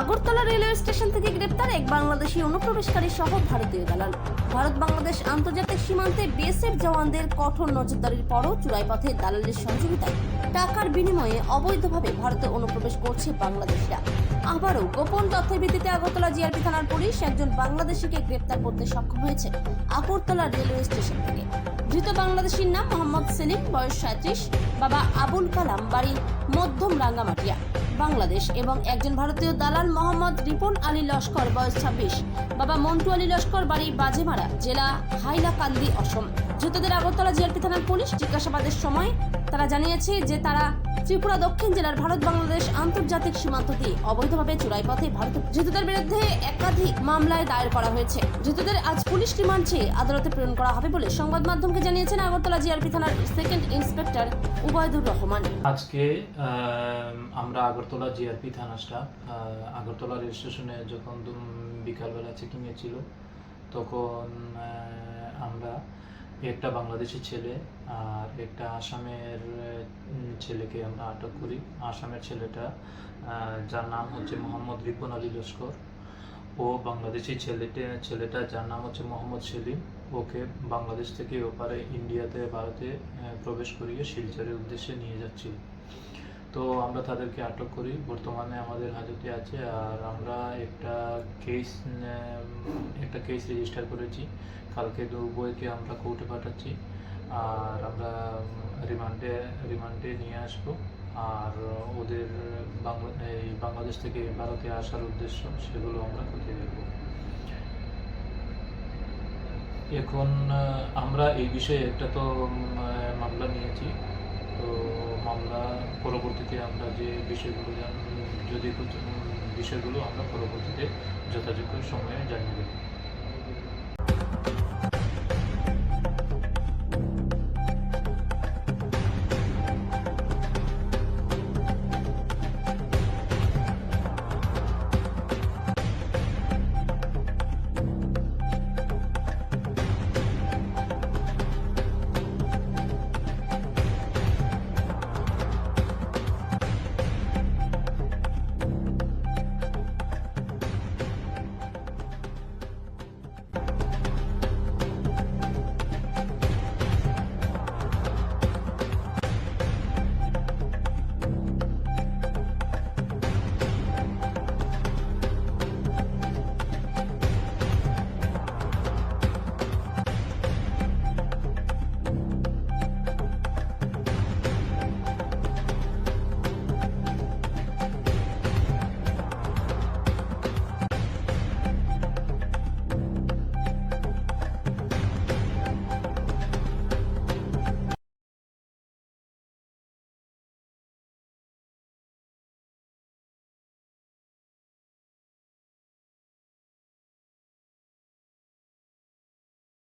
Agartala railway station থেকে গ্রেপ্তার এক বাংলাদেশি অনুপ্রবেশকারী সহ ভারতীয় দালাল। ভারত বাংলাদেশ আন্তর্জাতিক সীমান্তে বিএসএফ জওয়ানদের কঠোর নজরদারির পরও চূড়াই পথে দালালের সহযোগিতায় টাকার বিনিময়ে অবৈধভাবে ভারতে অনুপ্রবেশ করছে বাংলাদেশিরা। আবারও গোপন তথ্যের ভিত্তিতে আগরতলা জিআরপি থানার পুলিশ একজন বাংলাদেশিকে গ্রেপ্তার করতে সক্ষম হয়েছে আগরতলা রেলওয়ে স্টেশন থেকে। ধৃত বাংলাদেশির নাম মোহাম্মদ সেলিম, বয়স সাঁত্রিশ, বাবা আবুল কালাম, বাড়ি মধ্যম রাঙ্গামাটিয়া বাংলাদেশ এবং একজন ভারতীয় দালাল মোহাম্মদ রিপন আলী লস্কর, বয়স ছাব্বিশ। বাবা মন্টু আলী লস্কর, বাড়ি বাজেমারা, জেলা হাইলাকান্দি, অসম। ধৃতদের আগরতলা জিআরপি থানার পুলিশ জিজ্ঞাসাবাদের সময় তারা জানিয়েছে যে তারা ত্রিপুরা, দক্ষিণ জেলার ভারত, বাংলাদেশ আন্তর্জাতিক সীমান্ত দিয়ে অবৈধভাবে চোরাই পথে ভারত ধৃতদের বিরুদ্ধে একাধিক মামলায় দায়ের করা হয়েছে। ধৃতদের আজ পুলিশ রিমান্ড চেয়ে আদালতে প্রেরণ করা হবে বলে সংবাদ মাধ্যমকে জানিয়েছেন আগরতলা জিআরপি থানার সেকেন্ড ইন্সপেক্টর উবায়দুর রহমান। আজকে আমরা আগরতলা জিআরপি থানা আগরতলা রেল স্টেশনে যখন বিকালবেলা চেকিংয়ে ছিল, তখন আমরা একটা বাংলাদেশি ছেলে আর একটা আসামের ছেলেকে আমরা আটক করি। আসামের ছেলেটা যার নাম হচ্ছে মোহাম্মদ রিপন আলী লস্কর। ও বাংলাদেশি ছেলেটা ছেলেটা যার নাম হচ্ছে মোহাম্মদ সেলিম। ওকে বাংলাদেশ থেকে ওপারে ইন্ডিয়াতে, ভারতে প্রবেশ করিয়ে শিলচরের উদ্দেশ্যে নিয়ে যাচ্ছিল। তো আমরা তাদেরকে আটক করি। বর্তমানে আমাদের হাজতে আছে আর আমরা একটা কেস একটা কেস রেজিস্টার করেছি। কালকে দু বইকে আমরা কোর্টে পাঠাচ্ছি। আর আমরা রিমান্ডে রিমান্ডে নিয়ে আসব। আর ওদের এই বাংলাদেশ থেকে ভারতে আসার উদ্দেশ্য, সেগুলো আমরা খতিয়ে দেখব। এখন আমরা এই বিষয়ে একটা তো মামলা নিয়েছি। তো মামলা পরবর্তীতে আমরা যে বিষয়গুলো যদি বিষয়গুলো আমরা পরবর্তীতে যথাযোগ্য সময়ে জানিয়ে দেবো।